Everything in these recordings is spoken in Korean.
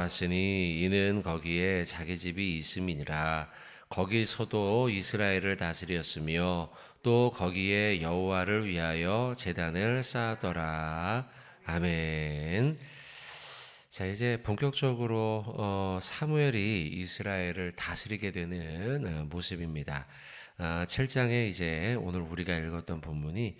왔으니 이는 거기에 자기 집이 있음이니라 거기서도 이스라엘을 다스렸으며 또 거기에 여호와를 위하여 제단을 쌓았더라 아멘. 자 이제 본격적으로 어, 사무엘이 이스라엘을 다스리게 되는 어, 모습입니다. 아, 7장에 이제 오늘 우리가 읽었던 본문이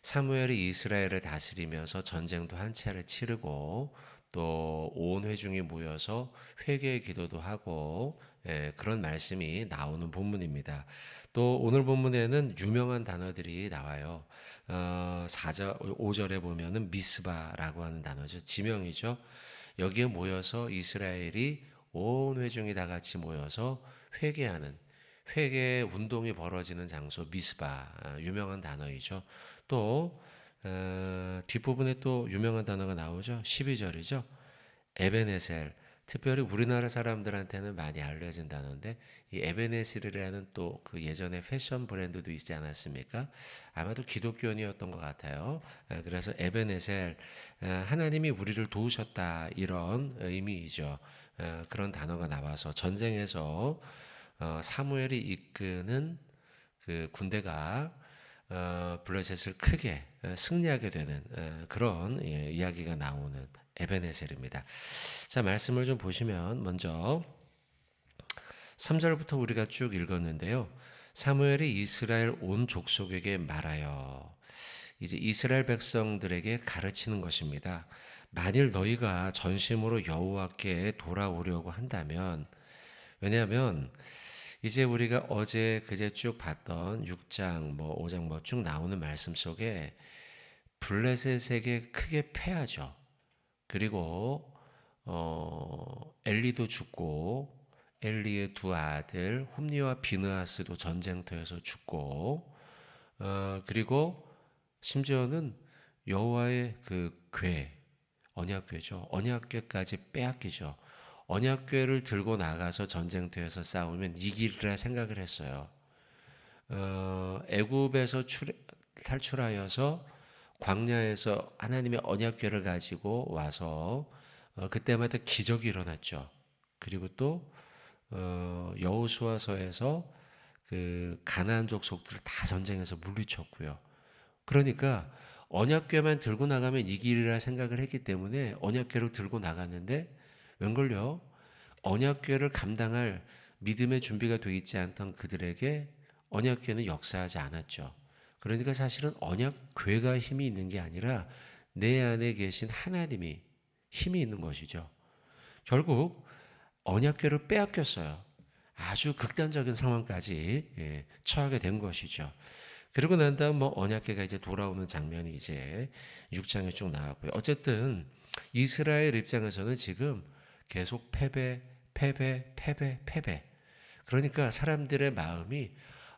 사무엘이 이스라엘을 다스리면서 전쟁도 한 차례 치르고 또 온 회중이 모여서 회개의 기도도 하고 예, 그런 말씀이 나오는 본문입니다. 또 오늘 본문에는 유명한 단어들이 나와요. 어, 4절, 5절에 보면은 미스바라고 하는 단어죠. 지명이죠. 여기에 모여서 이스라엘이 온 회중이 다 같이 모여서 회개하는 회개 운동이 벌어지는 장소 미스바 아, 유명한 단어이죠. 또 어, 뒷부분에 또 유명한 단어가 나오죠. 12절이죠. 에베네셀 특별히 우리나라 사람들한테는 많이 알려진 단어인데 이 에베네셀이라는 또 그 예전에 패션 브랜드도 있지 않았습니까? 아마도 기독교인이었던 것 같아요. 아, 그래서 에베네셀 아, 하나님이 우리를 도우셨다 이런 의미이죠. 아, 그런 단어가 나와서 전쟁에서 어, 사무엘이 이끄는 그 군대가 어, 블레셋을 크게 어, 승리하게 되는 어, 그런 예, 이야기가 나오는 에베네셀입니다. 자 말씀을 좀 보시면 먼저 3절부터 우리가 쭉 읽었는데요. 사무엘이 이스라엘 온 족속에게 말하여 이제 이스라엘 백성들에게 가르치는 것입니다. 만일 너희가 전심으로 여호와께 돌아오려고 한다면 왜냐하면 이제 우리가 어제 그제 쭉 봤던 6장 뭐 5장 뭐 쭉 나오는 말씀 속에 블레셋에게 크게 패하죠. 그리고 어 엘리도 죽고 엘리의 두 아들 홈니와 비느하스도 전쟁터에서 죽고 어 그리고 심지어는 여호와의 그궤 언약궤죠. 언약궤까지 빼앗기죠. 언약궤를 들고 나가서 전쟁터에서 싸우면 이기리라 생각을 했어요. 어, 애굽에서 출, 탈출하여서 광야에서 하나님의 언약궤를 가지고 와서 어, 그때마다 기적이 일어났죠. 그리고 또 어, 여호수아서에서 그 가나안 족속들을 다 전쟁에서 물리쳤고요. 그러니까 언약궤만 들고 나가면 이기리라 생각을 했기 때문에 언약궤를 들고 나갔는데 웬걸요? 언약궤를 감당할 믿음의 준비가 되어 있지 않던 그들에게 언약궤는 역사하지 않았죠. 그러니까 사실은 언약궤가 힘이 있는 게 아니라 내 안에 계신 하나님이 힘이 있는 것이죠. 결국 언약궤를 빼앗겼어요. 아주 극단적인 상황까지 예, 처하게 된 것이죠. 그리고 난 다음 뭐 언약궤가 이제 돌아오는 장면이 이제 6장에 쭉 나왔고요. 어쨌든 이스라엘 입장에서는 지금 계속 패배, 패배, 패배, 패배. 그러니까 사람들의 마음이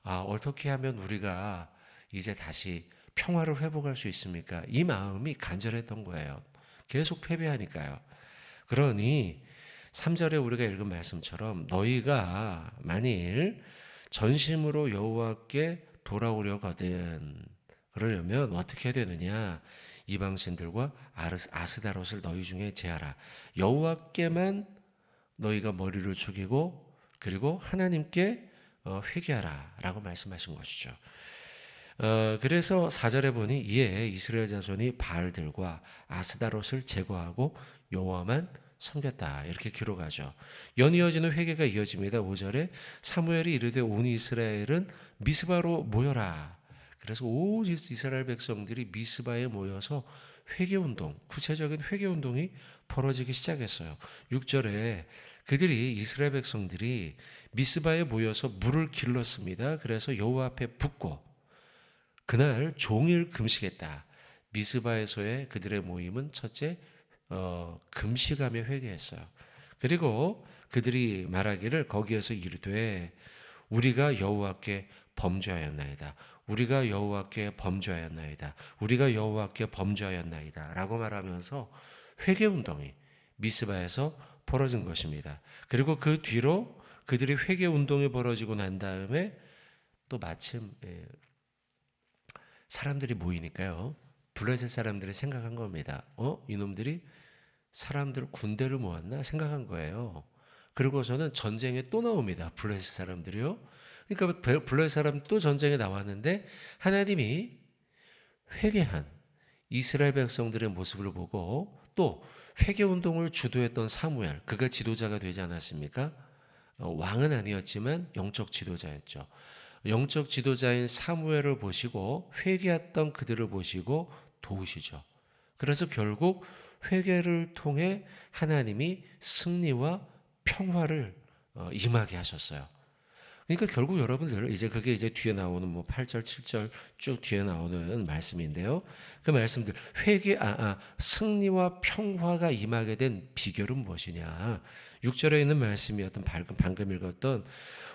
아, 어떻게 하면 우리가 이제 다시 평화를 회복할 수 있습니까? 이 마음이 간절했던 거예요. 계속 패배하니까요. 그러니 3절에 우리가 읽은 말씀처럼 너희가 만일 전심으로 여호와께 돌아오려거든 그러려면 어떻게 해야 되느냐? 이방신들과 아스다롯을 너희 중에 제하라. 여호와께만 너희가 머리를 숙이고 그리고 하나님께 어, 회개하라라고 말씀하신 것이죠. 어, 그래서 4절에 보니 이에 이스라엘 자손이 바알들과 아스다롯을 제거하고 여호와만 섬겼다 이렇게 기록하죠. 연이어지는 회개가 이어집니다. 5절에 사무엘이 이르되 온 이스라엘은 미스바로 모여라. 그래서 온 이스라엘 백성들이 미스바에 모여서 회개 운동, 구체적인 회개 운동이 벌어지기 시작했어요. 6절에 그들이 이스라엘 백성들이 미스바에 모여서 물을 길렀습니다. 그래서 여호와 앞에 붓고 그날 종일 금식했다. 미스바에서의 그들의 모임은 첫째 어, 금식하며 회개했어요. 그리고 그들이 말하기를 거기에서 이르되 우리가 여호와께 범죄하였나이다. 우리가 여호와께 범죄하였나이다. 우리가 여호와께 범죄하였나이다라고 말하면서 회개 운동이 미스바에서 벌어진 것입니다. 그리고 그 뒤로 그들이 회개 운동이 벌어지고 난 다음에 또 마침 예, 사람들이 모이니까요. 블레셋 사람들이 생각한 겁니다. 어? 이놈들이 사람들 군대를 모았나 생각한 거예요. 그리고서는 전쟁에 또 나옵니다. 블레셋 사람들이요. 그러니까 블- 블레셋 사람 또 전쟁에 나왔는데 하나님이 회개한 이스라엘 백성들의 모습을 보고 또 회개 운동을 주도했던 사무엘 그가 지도자가 되지 않았습니까? 어, 왕은 아니었지만 영적 지도자였죠. 영적 지도자인 사무엘을 보시고 회개했던 그들을 보시고 도우시죠. 그래서 결국 회개를 통해 하나님이 승리와 평화를 어, 임하게 하셨어요. 그러니까 결국 여러분들 이제 그게 이제 뒤에 나오는 뭐 8절, 7절 쭉 뒤에 나오는 말씀인데요. 그 말씀들 회개 아, 아 승리와 평화가 임하게 된 비결은 무엇이냐? 6절에 있는 말씀이었던 방금 방금 읽었던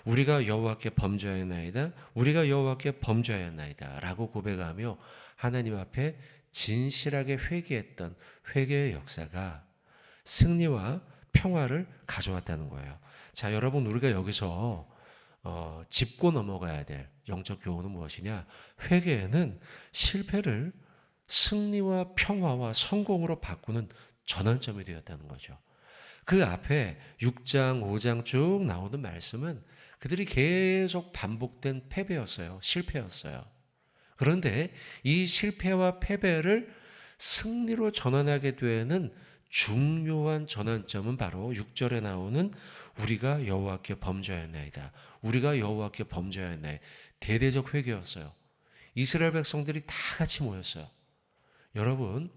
우리가 여호와께 범죄하였나이다. 우리가 여호와께 범죄하였나이다라고 고백하며 하나님 앞에 진실하게 회개했던 회개의 역사가 승리와 평화를 가져왔다는 거예요. 자, 여러분 우리가 여기서 어, 짚고 넘어가야 될 영적 교훈은 무엇이냐? 회개에는 실패를 승리와 평화와 성공으로 바꾸는 전환점이 되었다는 거죠. 그 앞에 6장, 5장 쭉 나오는 말씀은 그들이 계속 반복된 패배였어요. 실패였어요. 그런데 이 실패와 패배를 승리로 전환하게 되는 중요한 전환점은 바로 6절에 나오는 우리가 여호와께 범죄하였나이다. 우리가 여호와께 범죄하였나이. 대대적 회개였어요. 이스라엘 백성들이 다 같이 모였어요. 여러분,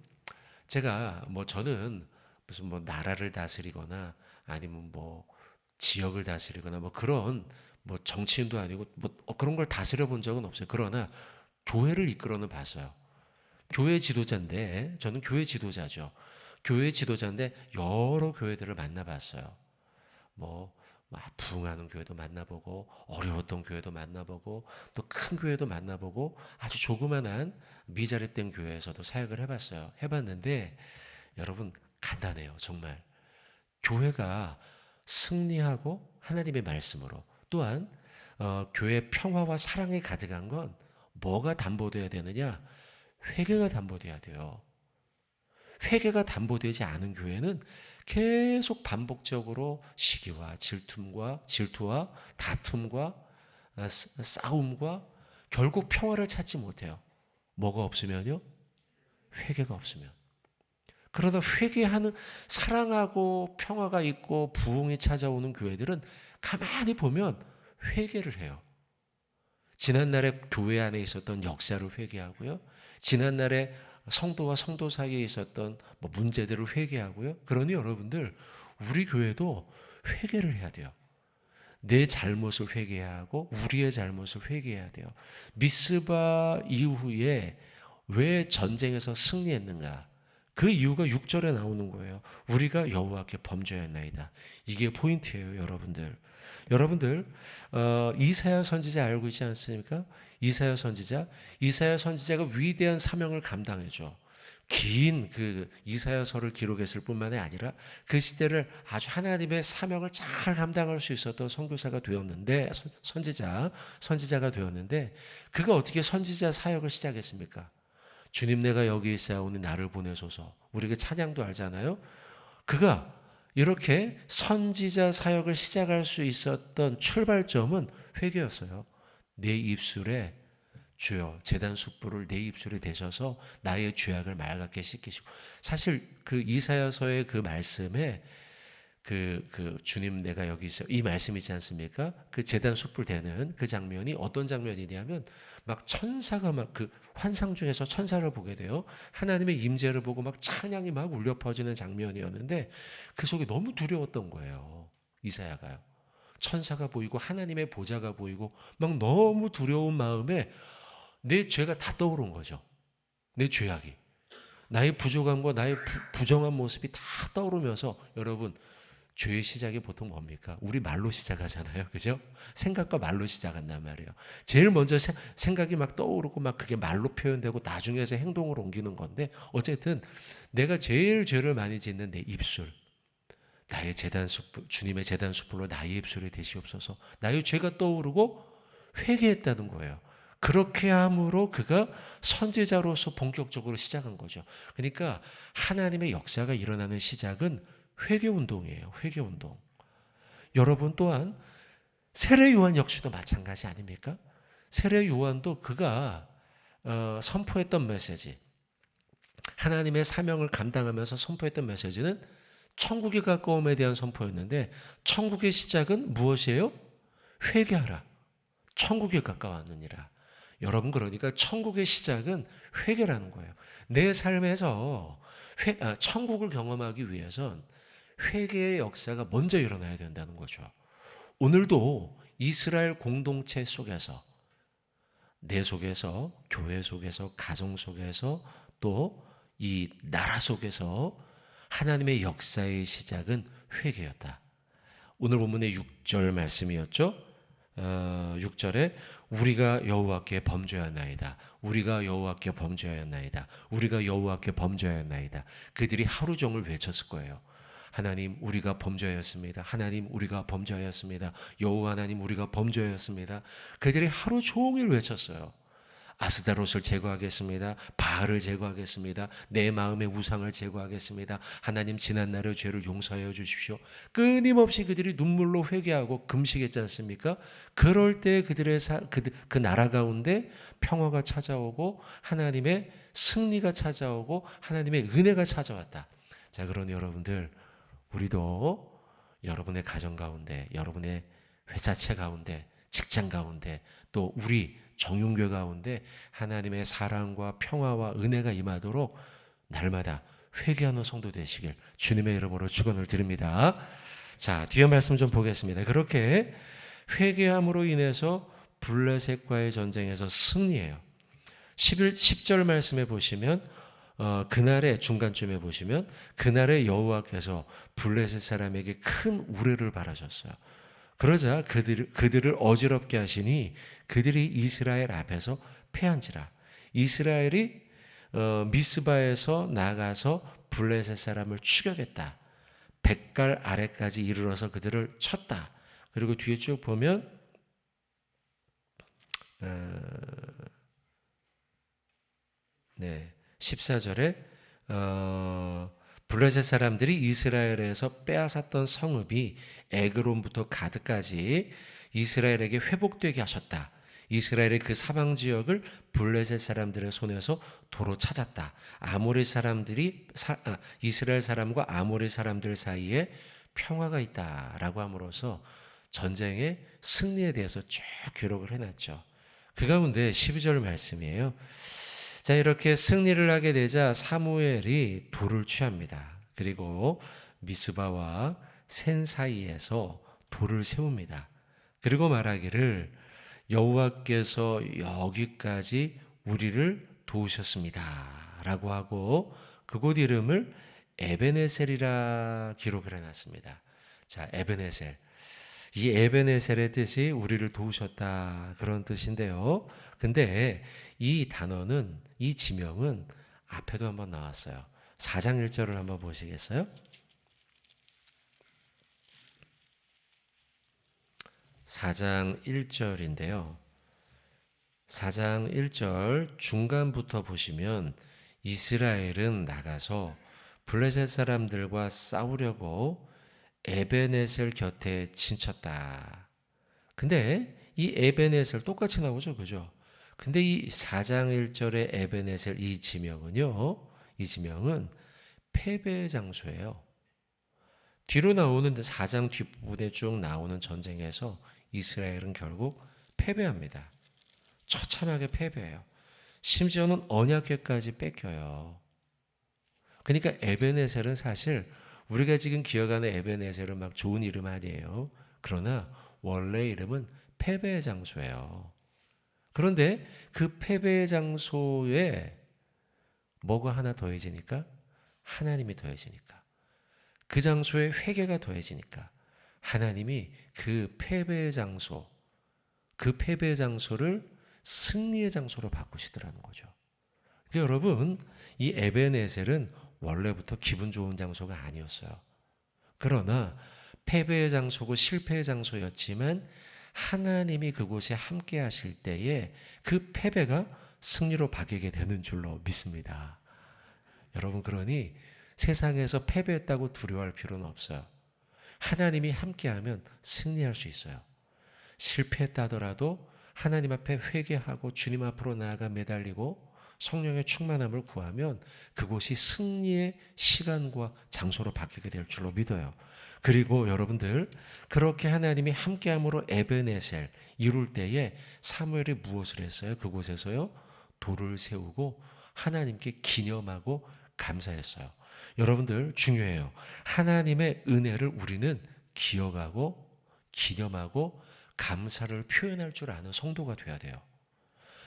제가 뭐 저는 무슨 뭐 나라를 다스리거나 아니면 뭐 지역을 다스리거나 뭐 그런 뭐 정치인도 아니고 뭐 그런 걸 다스려 본 적은 없어요. 그러나 교회를 이끌어는 봤어요. 교회 지도자인데 저는 교회 지도자죠. 교회 지도자인데 여러 교회들을 만나봤어요. 뭐, 막 부흥하는 교회도 만나보고 어려웠던 교회도 만나보고 또 큰 교회도 만나보고 아주 조그만한 미자립된 교회에서도 사역을 해봤어요. 해봤는데 여러분 간단해요. 정말 교회가 승리하고 하나님의 말씀으로 또한 어, 교회 평화와 사랑이 가득한 건 뭐가 담보돼야 되느냐? 회개가 담보돼야 돼요. 회개가 담보되지 않은 교회는 계속 반복적으로 시기와 질투와 질투와 다툼과 아, 싸- 싸움과 결국 평화를 찾지 못해요. 뭐가 없으면요? 회개가 없으면. 그러다 회개하는 사랑하고 평화가 있고 부흥이 찾아오는 교회들은 가만히 보면 회개를 해요. 지난날에 교회 안에 있었던 역사를 회개하고요. 지난날에 성도와 성도 사이에 있었던 뭐 문제들을 회개하고요. 그러니 여러분들 우리 교회도 회개를 해야 돼요. 내 잘못을 회개해야 하고 우리의 잘못을 회개해야 돼요. 미스바 이후에 왜 전쟁에서 승리했는가? 그 이유가 6절에 나오는 거예요. 우리가 여호와께 범죄했나이다. 이게 포인트예요, 여러분들. 여러분들 어, 이사야 선지자 알고 있지 않습니까? 이사야 선지자, 이사야 선지자가 위대한 사명을 감당해줘. 긴 그 이사야서를 기록했을 뿐만이 아니라 그 시대를 아주 하나님의 사명을 잘 감당할 수 있었던 선교사가 되었는데 선- 선지자 선지자가 되었는데 그가 어떻게 선지자 사역을 시작했습니까? 주님 내가 여기 있사오니 나를 보내소서. 우리가 찬양도 알잖아요. 그가 이렇게 선지자 사역을 시작할 수 있었던 출발점은 회개였어요. 내 입술에 주여 재단 숯불을 내 입술에 대셔서 나의 죄악을 맑게 씻기시고 사실 그 이사야서의 그 말씀에 그, 그 주님 내가 여기 있어 이 말씀 있지 않습니까? 그 재단 숯불 되는 그 장면이 어떤 장면이냐면 막 천사가 막 그 환상 중에서 천사를 보게 돼요. 하나님의 임재를 보고 막 찬양이 막 울려 퍼지는 장면이었는데 그 속에 너무 두려웠던 거예요. 이사야가요. 천사가 보이고 하나님의 보좌가 보이고 막 너무 두려운 마음에 내 죄가 다 떠오른 거죠. 내 죄악이. 나의 부족함과 나의 부, 부정한 모습이 다 떠오르면서 여러분 죄의 시작이 보통 뭡니까? 우리 말로 시작하잖아요. 그죠? 생각과 말로 시작한단 말이에요. 제일 먼저 세- 생각이 막 떠오르고 막 그게 말로 표현되고 나중에서 행동으로 옮기는 건데 어쨌든 내가 제일 죄를 많이 짓는 내 입술. 나의 재단 숯불, 주님의 재단 숯불로 나의 입술에 대시옵소서. 나의 죄가 떠오르고 회개했다는 거예요. 그렇게 함으로 그가 선제자로서 본격적으로 시작한 거죠. 그러니까 하나님의 역사가 일어나는 시작은 회개 운동이에요. 회개 운동. 여러분 또한 세례 요한 역시도 마찬가지 아닙니까? 세례 요한도 그가 어, 선포했던 메시지, 하나님의 사명을 감당하면서 선포했던 메시지는 천국의 가까움에 대한 선포였는데 천국의 시작은 무엇이에요? 회개하라. 천국에 가까웠느니라. 여러분 그러니까 천국의 시작은 회개라는 거예요. 내 삶에서 회, 아, 천국을 경험하기 위해선 회개의 역사가 먼저 일어나야 된다는 거죠. 오늘도 이스라엘 공동체 속에서 내 속에서 교회 속에서 가정 속에서 또 이 나라 속에서 하나님의 역사의 시작은 회개였다. 오늘 본문의 6절 말씀이었죠. 어, 6절에 우리가 여호와께 범죄하였나이다. 우리가 여호와께 범죄하였나이다. 우리가 여호와께 범죄하였나이다. 그들이 하루 종일 외쳤을 거예요. 하나님 우리가 범죄하였습니다. 하나님 우리가 범죄하였습니다. 여호와 하나님 우리가 범죄하였습니다. 그들이 하루 종일 외쳤어요. 아스다롯을 제거하겠습니다. 바알을 제거하겠습니다. 내 마음의 우상을 제거하겠습니다. 하나님 지난 날의 죄를 용서하여 주십시오. 끊임없이 그들이 눈물로 회개하고 금식했지 않습니까? 그럴 때 그들의 사, 그, 그 나라 가운데 평화가 찾아오고 하나님의 승리가 찾아오고 하나님의 은혜가 찾아왔다. 자, 그런 여러분들 우리도 여러분의 가정 가운데, 여러분의 회사체 가운데, 직장 가운데, 또 우리 정용교 가운데 하나님의 사랑과 평화와 은혜가 임하도록 날마다 회개하는 성도 되시길 주님의 이름으로 축원을 드립니다. 자, 뒤에 말씀 좀 보겠습니다. 그렇게 회개함으로 인해서 블레셋과의 전쟁에서 승리해요. 11, 10절 말씀에 보시면 어, 그날의 중간쯤에 보시면 그날의 여호와께서 블레셋 사람에게 큰 우레를 바라셨어요. 그러자 그들, 그들을 어지럽게 하시니 그들이 이스라엘 앞에서 패한지라. 이스라엘이 어, 미스바에서 나가서 블레셋 사람을 추격했다. 백갈 아래까지 이르러서 그들을 쳤다. 그리고 뒤에 쭉 보면 어, 네. 14절에 어, 블레셋 사람들이 이스라엘에서 빼앗았던 성읍이 에그론부터 가드까지 이스라엘에게 회복되게 하셨다. 이스라엘의 그 사방 지역을 블레셋 사람들의 손에서 도로 찾았다. 아모리 사람들이 사, 아, 이스라엘 사람과 아모리 사람들 사이에 평화가 있다라고 함으로써 전쟁의 승리에 대해서 쭉 기록을 해놨죠. 그 가운데 12절 말씀이에요. 자, 이렇게 승리를 하게 되자 사무엘이 돌을 취합니다. 그리고 미스바와 센 사이에서 돌을 세웁니다. 그리고 말하기를 여호와께서 여기까지 우리를 도우셨습니다라고 하고 그곳 이름을 에베네셀이라 기록을 해놨습니다. 자, 에베네셀. 이 에베네셀의 뜻이 우리를 도우셨다 그런 뜻인데요. 근데 이 단어는 이 지명은 앞에도 한번 나왔어요. 4장 1절을 한번 보시겠어요? 4장 1절인데요. 4장 1절 중간부터 보시면 이스라엘은 나가서 블레셋 사람들과 싸우려고 에베네셀 곁에 친쳤다. 근데 이 에베네셀 똑같이 나오죠. 그죠? 근데 이 4장 1절의 에베네셀 이 지명은요. 이 지명은 패배의 장소예요. 뒤로 나오는 4장 뒷부분에 쭉 나오는 전쟁에서 이스라엘은 결국 패배합니다. 처참하게 패배해요. 심지어는 언약궤까지 뺏겨요. 그러니까 에베네셀은 사실 우리가 지금 기억하는 에베네셀은 막 좋은 이름 아니에요. 그러나 원래 이름은 패배의 장소예요. 그런데 그 패배의 장소에 뭐가 하나 더해지니까 하나님이 더해지니까 그 장소에 회개가 더해지니까 하나님이 그 패배의 장소 그 패배의 장소를 승리의 장소로 바꾸시더라는 거죠. 그러니까 여러분 이 에베네셀은 원래부터 기분 좋은 장소가 아니었어요. 그러나 패배의 장소고 실패의 장소였지만 하나님이 그곳에 함께 하실 때에 그 패배가 승리로 바뀌게 되는 줄로 믿습니다. 여러분 그러니 세상에서 패배했다고 두려워할 필요는 없어요. 하나님이 함께하면 승리할 수 있어요. 실패했다 하더라도 하나님 앞에 회개하고 주님 앞으로 나아가 매달리고 성령의 충만함을 구하면 그곳이 승리의 시간과 장소로 바뀌게 될 줄로 믿어요. 그리고 여러분들 그렇게 하나님이 함께함으로 에베네셀 이룰 때에 사무엘이 무엇을 했어요? 그곳에서요 돌을 세우고 하나님께 기념하고 감사했어요. 여러분들 중요해요. 하나님의 은혜를 우리는 기억하고 기념하고 감사를 표현할 줄 아는 성도가 돼야 돼요.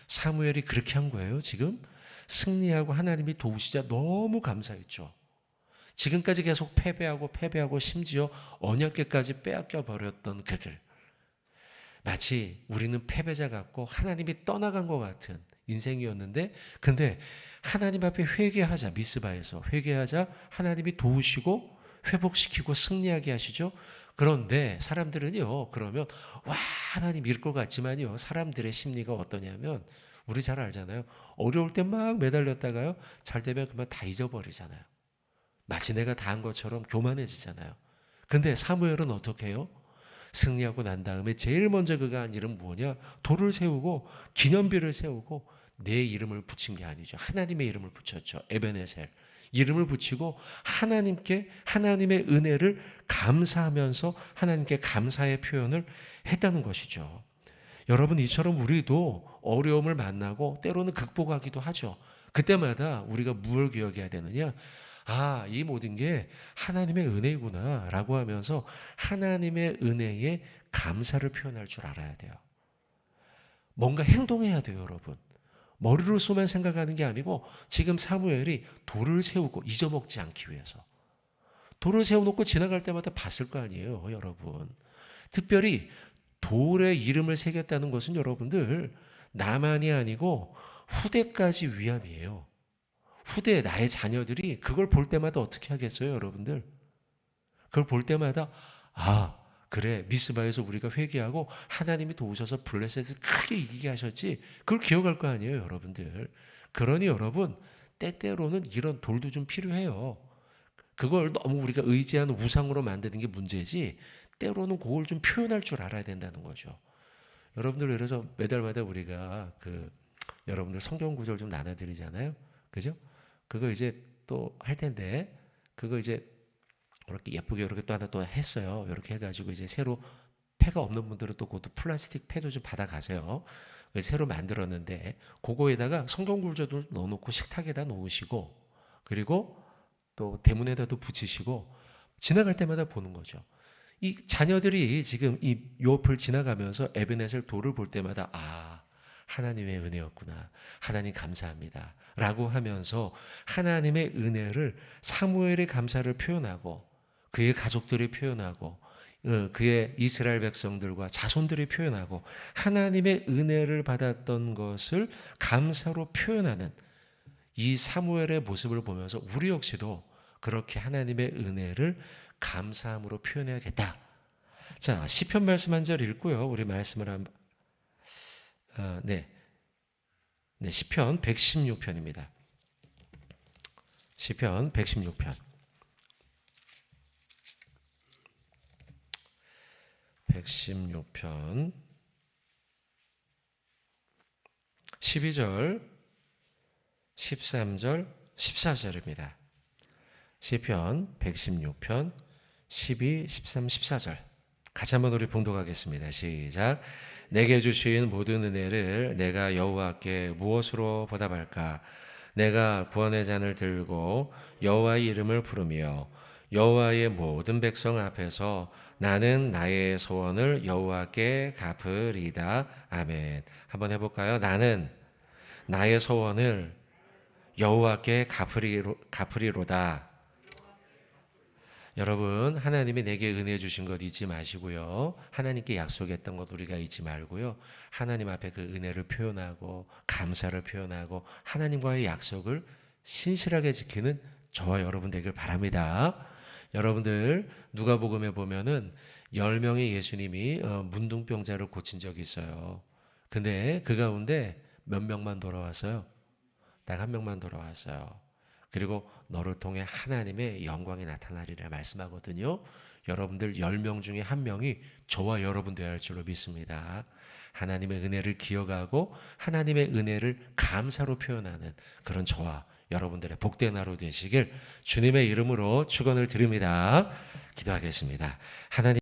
사무엘이 그렇게 한 거예요. 지금 승리하고 하나님이 도우시자 너무 감사했죠. 지금까지 계속 패배하고 패배하고 심지어 언약계까지 빼앗겨 버렸던 그들. 마치 우리는 패배자 같고 하나님이 떠나간 것 같은 인생이었는데 근데 하나님 앞에 회개하자 미스바에서 회개하자 하나님이 도우시고 회복시키고 승리하게 하시죠. 그런데 사람들은요 그러면 와 하나님 일것 같지만요 사람들의 심리가 어떠냐면 우리 잘 알잖아요. 어려울 때 막 매달렸다가요 잘 되면 그만 다 잊어버리잖아요. 마치 내가 다 한 것처럼 교만해지잖아요. 근데 사무엘은 어떻게 해요? 승리하고 난 다음에 제일 먼저 그가 한 일은 뭐냐? 돌을 세우고 기념비를 세우고 내 이름을 붙인 게 아니죠. 하나님의 이름을 붙였죠. 에베네셀 이름을 붙이고 하나님께 하나님의 은혜를 감사하면서 하나님께 감사의 표현을 했다는 것이죠. 여러분 이처럼 우리도 어려움을 만나고 때로는 극복하기도 하죠. 그때마다 우리가 무엇을 기억해야 되느냐? 아, 이 모든 게 하나님의 은혜구나 라고 하면서 하나님의 은혜에 감사를 표현할 줄 알아야 돼요. 뭔가 행동해야 돼요, 여러분. 머리로서만 생각하는 게 아니고 지금 사무엘이 돌을 세우고 잊어먹지 않기 위해서 돌을 세워놓고 지나갈 때마다 봤을 거 아니에요, 여러분. 특별히 돌에 이름을 새겼다는 것은 여러분들 나만이 아니고 후대까지 위함이에요. 후대 나의 자녀들이 그걸 볼 때마다 어떻게 하겠어요, 여러분들? 그걸 볼 때마다 아 그래 미스바에서 우리가 회개하고 하나님이 도우셔서 블레셋을 크게 이기게 하셨지 그걸 기억할 거 아니에요 여러분들. 그러니 여러분 때때로는 이런 돌도 좀 필요해요. 그걸 너무 우리가 의지하는 우상으로 만드는 게 문제지 때로는 그걸 좀 표현할 줄 알아야 된다는 거죠. 여러분들 그래서 매달마다 우리가 그 여러분들 성경 구절 좀 나눠드리잖아요. 그죠? 그거 이제 또 할 텐데 그거 이제 이렇게 예쁘게 이렇게 또 하나 또 했어요. 이렇게 해가지고 이제 새로 폐가 없는 분들은 또 그것도 플라스틱 폐도 좀 받아가세요. 새로 만들었는데 그거에다가 성경 굴조도 넣어놓고 식탁에다 놓으시고 그리고 또 대문에다도 붙이시고 지나갈 때마다 보는 거죠. 이 자녀들이 지금 이 요업을 지나가면서 에베넷을 돌을 볼 때마다 아 하나님의 은혜였구나. 하나님 감사합니다. 라고 하면서 하나님의 은혜를 사무엘의 감사를 표현하고 그의 가족들이 표현하고 어, 그의 이스라엘 백성들과 자손들이 표현하고 하나님의 은혜를 받았던 것을 감사로 표현하는 이 사무엘의 모습을 보면서 우리 역시도 그렇게 하나님의 은혜를 감사함으로 표현해야겠다. 자, 시편 말씀 한 절 읽고요. 우리 말씀을 한 어, 네. 네, 시편 116편입니다. 시편 116편. 116편 12절 13절 14절입니다. 시편 116편 12, 13, 14절 같이 한번 우리 봉독하겠습니다. 시작 내게 주신 모든 은혜를 내가 여호와께 무엇으로 보답할까 내가 구원의 잔을 들고 여호와의 이름을 부르며 여호와의 모든 백성 앞에서 나는 나의 소원을 여호와께 갚으리다. 아멘. 한번 해 볼까요? 나는 나의 소원을 여호와께 갚으리로, 갚으리로다. 여러분, 하나님이 내게 은혜 주신 것 잊지 마시고요. 하나님께 약속했던 것 우리가 잊지 말고요. 하나님 앞에 그 은혜를 표현하고 감사를 표현하고 하나님과의 약속을 신실하게 지키는 저와 여러분 되길 바랍니다. 여러분들 누가복음에 보면은 10명의 예수님이 어, 문둥병자를 고친 적이 있어요. 근데 그 가운데 몇 명만 돌아왔어요? 딱 한 명만 돌아왔어요. 그리고 너를 통해 하나님의 영광이 나타나리라 말씀하거든요. 여러분들 10명 중에 한 명이 저와 여러분 되어야 할 줄로 믿습니다. 하나님의 은혜를 기억하고 하나님의 은혜를 감사로 표현하는 그런 저와 여러분들의 복된 하루 되시길 주님의 이름으로 축원을 드립니다. 기도하겠습니다. 하나님